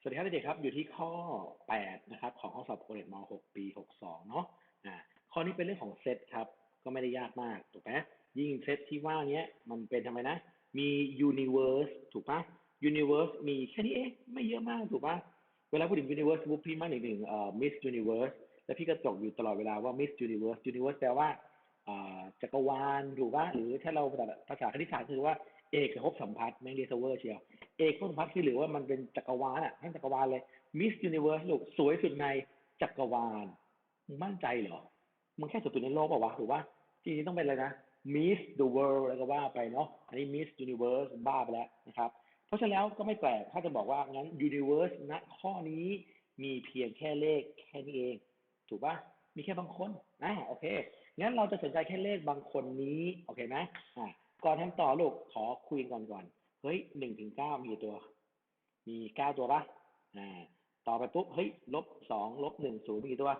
สวัสดีครับเด็กครับ อยู่ที่ข้อ 8 นะครับ ของข้อสอบโอเน็ตม .6 ปี 62 เนาะอ่าข้อนี้เป็นเรื่องของเซตครับ ก็ไม่ได้ยากมากถูกไหมยิ่งเซตที่ว่าเนี้ยมันเป็นทำไมนะ มี universe ถูกปะ universe มีแค่นี้เองไม่เยอะมากถูกปะเวลาพูดถึง universe ปุ๊พี่มาหนึ่งหนึ่งเอ่อ miss universe แล้วพี่ก็จกอยู่ตลอดเวลาว่า miss universe universe แปลว่าอ่าจักรวาลถูกปะหรือถ้าเราภาษาคณิตศาสตร์คือว่า เอกภพสัมพัทธ์ไม่เรียกเวอร์เชียวเอกภพสัมพัทธ์คือหรือว่ามันเป็นจักรวาลอะทั้งจักรวาลเลย Miss Universe ลูกสวยสุดในจักรวาลมึงมั่นใจเหรอมึงแค่สุดในโลกเปล่าวะถูกปะจริงๆต้องเป็นอะไรนะ Miss the World อะไรก็ว่าไปเนาะอันนี้ Miss Universe บ้าไปแล้วนะครับเพราะฉะนั้นแล้วก็ไม่แปลกถ้าจะบอกว่างั้น Universe ณข้อนี้มีเพียงแค่เลขแค่นี้เอง ถูกปะมีแค่บางคนนะโอเคงั้นเราจะสนใจแค่เลขบางคนนี้โอเคไหมอ่า ก่อนทำต่อลูกขอคุยก่อนก่อน เฮ้ยหนึ่งถึงเก้ามีตัว มีเก้าตัวปะอ่า ต่อไปปุ๊บ เฮ้ย ลบสองลบหนึ่งศูนย์มีตัว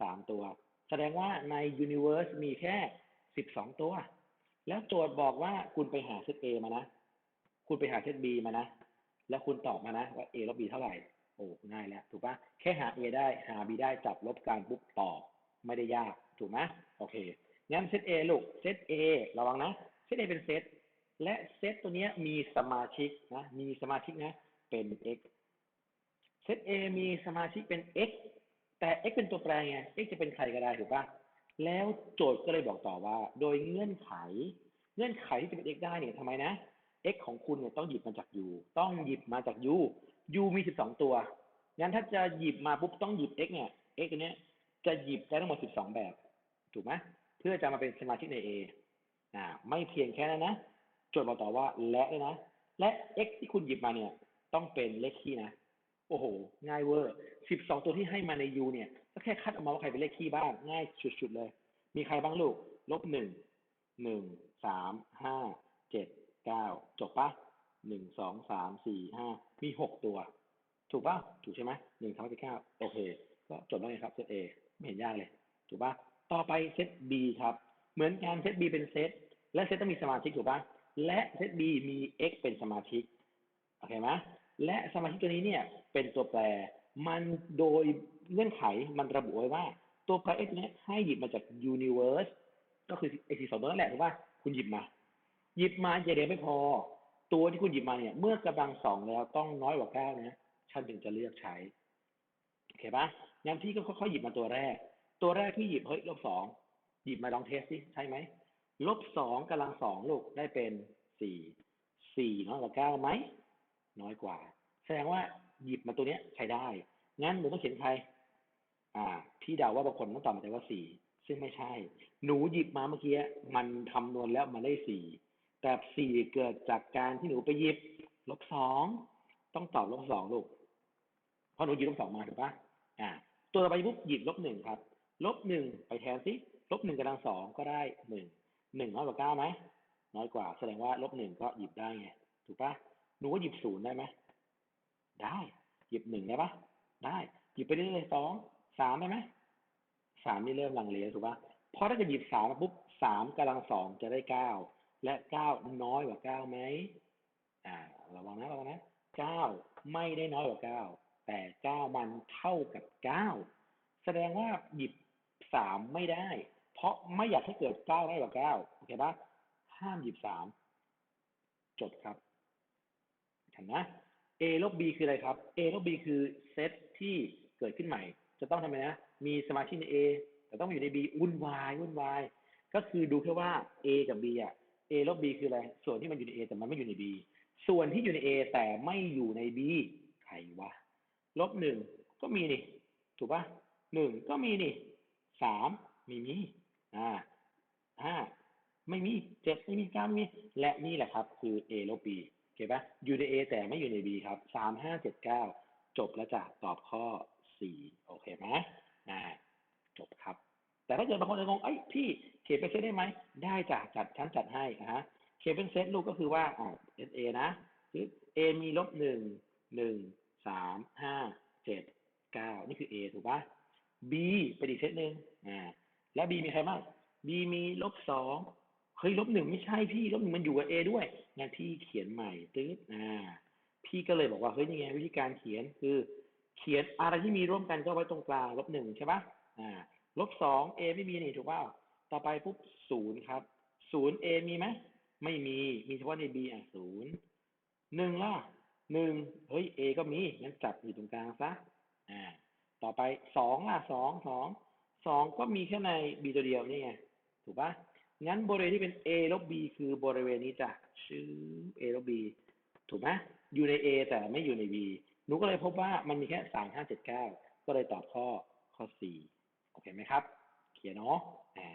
สามตัว แสดงว่าใน universe มีแค่สิบสองตัว แล้วโจทย์บอกว่าคุณไปหาเซต A มานะ คุณไปหาเซต B มานะ แล้วคุณตอบมานะ ว่า A ลบ B เท่าไหร่ โอ้ง่ายแล้ว ถูกปะแค่หา A ได้หา B ได้จับลบการปุ๊บตอบไม่ได้ยาก ถูกไหมโอเคงั้นเซต A ลูกเซต A ระวังนะ เซต A เป็นเซตและเซตตัวนี้มีสมาชิกนะ มีสมาชิกนะเป็น x เซต A มีสมาชิกเป็น x แต่ x เป็นตัวแปรไง x จะเป็นใครก็ได้ถูกปะแล้วโจทย์ก็เลยบอกต่อว่า โดยเงื่อนไข เงื่อนไขที่จะเป็น x ได้เนี่ยทำไมนะ x ของคุณเนี่ยต้องหยิบมาจาก u ต้องหยิบมาจาก u u มี 12 ตัวงั้นถ้าจะหยิบมาปุ๊บต้องหยิบ x เนี่ย x ตัวเนี้ยจะหยิบได้ทั้งหมด 12 แบบ ถูกไหมเพื่อจะมาเป็นสมาชิกใน A อ่าไม่เพียงแค่นั้นนะโจทย์บอกต่อว่าและด้วยนะ และ x ที่คุณหยิบมาเนี่ย ต้องเป็นเลขคี่นะ โอ้โห ง่ายเวอร์สิบสองตัวที่ให้มาใน U เนี่ย ก็แค่คัดออกมาว่าใครเป็นเลขคี่บ้าง ง่ายสุดๆเลย มีใครบ้างลูก ลบหนึ่ง หนึ่ง สาม ห้า เจ็ด เก้า จบปะหนึ่ง สอง สาม สี่ ห้า มีหกตัว ถูกปะถูกใช่ไหมหนึ่งสามสี่เก้า โอเค ก็จบแล้วไงครับเซต A ไม่เห็นยากเลย ถูกปะต่อไปเซต B ครับ เหมือนกันเซต B เป็นเซตและเซตต้องมีสมาชิกถูกปะและเซต B มี x เป็นสมาชิกโอเคไหมและสมาชิกตัวนี้เนี่ยเป็นตัวแปร มันโดยเงื่อนไขมันระบุไว้ว่า ตัวแปร x นี้ให้หยิบมาจาก universe ก็คือไอสีสองตัวนั่นแหละถูกป่ะคุณหยิบมา หยิบมาอย่าเดียวไม่พอ ตัวที่คุณหยิบมาเนี่ย เมื่อกำลังสองแล้วต้องน้อยกว่าเก้านะฉันถึงจะเลือกใช้โอเคปะงั้นพี่ก็ค่อยๆหยิบมาตัวแรก ตัวแรกที่หยิบเฮ้ยลบสอง หยิบมาลองเทสสิใช่ไหมลบสองกำลังสองลูกได้เป็นสี่สี่น้อยกว่าเก้าไหมน้อยกว่า แสดงว่าหยิบมาตัวเนี้ยใช้ได้ งั้นหนูต้องเขียนใคร อ่า พี่เดาว่าบางคนต้องตอบมาแต่ว่าสี่ซึ่งไม่ใช่ หนูหยิบมาเมื่อกี้มันคำนวณแล้วมันได้สี่แต่สี่เกิดจากการที่หนูไปหยิบลบสองต้องตอบลบสองลูกเพราะหนูหยิบลบสองมาถูกปะอ่า ตัวไปปุ๊บหยิบลบหนึ่งครับ ลบหนึ่งไปแทนสิ ลบหนึ่งกำลังสองก็ได้หนึ่งหนึ่งน้อยกว่าเก้าไหมน้อยกว่า แสดงว่าลบหนึ่งก็หยิบได้ไงถูกปะหนูก็หยิบศูนย์ได้ไหมได้ หยิบหนึ่งได้ปะได้ หยิบไปเรื่อยๆสองสามได้ไหมสามนี่เริ่มลังเลถูกปะเพราะถ้าจะหยิบสามปุ๊บสามกำลังสองจะได้เก้าและเก้าน้อยกว่าเก้าไหมอ่าระวังนะระวังนะเก้าไม่ได้น้อยกว่าเก้าแต่เก้ามันเท่ากับเก้าแสดงว่าหยิบสามไม่ได้ เพราะไม่อยากให้เกิดเก้าน้อยกว่าเก้าโอเคปะห้ามหยิบสามจบครับเห็นนะ A ลบ B คืออะไรครับ A ลบ B คือเซตที่เกิดขึ้นใหม่ จะต้องทำไงนะ มีสมาชิกใน A แต่ต้องอยู่ใน B วุ่นวายวุ่นวายก็คือดูแค่ว่า A กับ B อะ A ลบ B คืออะไร ส่วนที่มันอยู่ใน A แต่มันไม่อยู่ใน B ส่วนที่อยู่ใน A แต่ไม่อยู่ใน B ใครวะลบหนึ่งก็มีนี่ ถูกปะหนึ่งก็มีนี่สามมีมี อ่าห้าไม่มีเจ็ดไม่มีเก้าไม่มี และนี่แหละครับ คือ A ลบ B โอเคปะอยู่ใน A แต่ไม่อยู่ใน B ครับสามห้าเจ็ดเก้าจบแล้วจ้ะตอบข้อสี่โอเคไหมอ่าจบครับ แต่ถ้าเกิดบางคนจะงงเอ้ยพี่เขียนเป็นเซตได้ไหมได้จ้ะจัดชั้นจัดให้นะฮะเขียนเป็นเซตลูกก็คือว่าอ่า S A นะคือ A มีลบหนึ่งหนึ่งสามห้าเจ็ดเก้านี่คือ A ถูกปะ B เป็นอีกเซตหนึ่งอ่า แล้ว B มีใครบ้าง B มีลบสองเฮ้ยลบหนึ่งไม่ใช่พี่ลบหนึ่งมันอยู่กับ A ด้วยงั้นพี่เขียนใหม่ตื๊ดอ่า พี่ก็เลยบอกว่าเฮ้ยนี่ไงวิธีการเขียนคือ เขียนอะไรที่มีร่วมกันก็ไว้ตรงกลางลบหนึ่งใช่ปะอ่าลบสอง a ไม่มีนี่ถูกป่ะต่อไปปุ๊บศูนย์ครับศูนย์ a มีไหมไม่มีมีเฉพาะใน b อะศูนย์หนึ่งล่ะหนึ่งเฮ้ย a ก็มีงั้นจับอยู่ตรงกลางซะอ่าต่อไปสองล่ะสองสอง สองก็มีแค่ใน b ตัวเดียวนี่ไงถูกปะงั้นบริเวณที่เป็น a ลบ b คือบริเวณนี้จ้ะชื่อ a ลบ b ถูกไหมอยู่ใน A แต่ไม่อยู่ใน B หนูก็เลยพบว่ามันมีแค่สามห้าเจ็ดเก้าก็เลยตอบข้อข้อสี่โอเคไหมครับ เขียนเนาะอ่า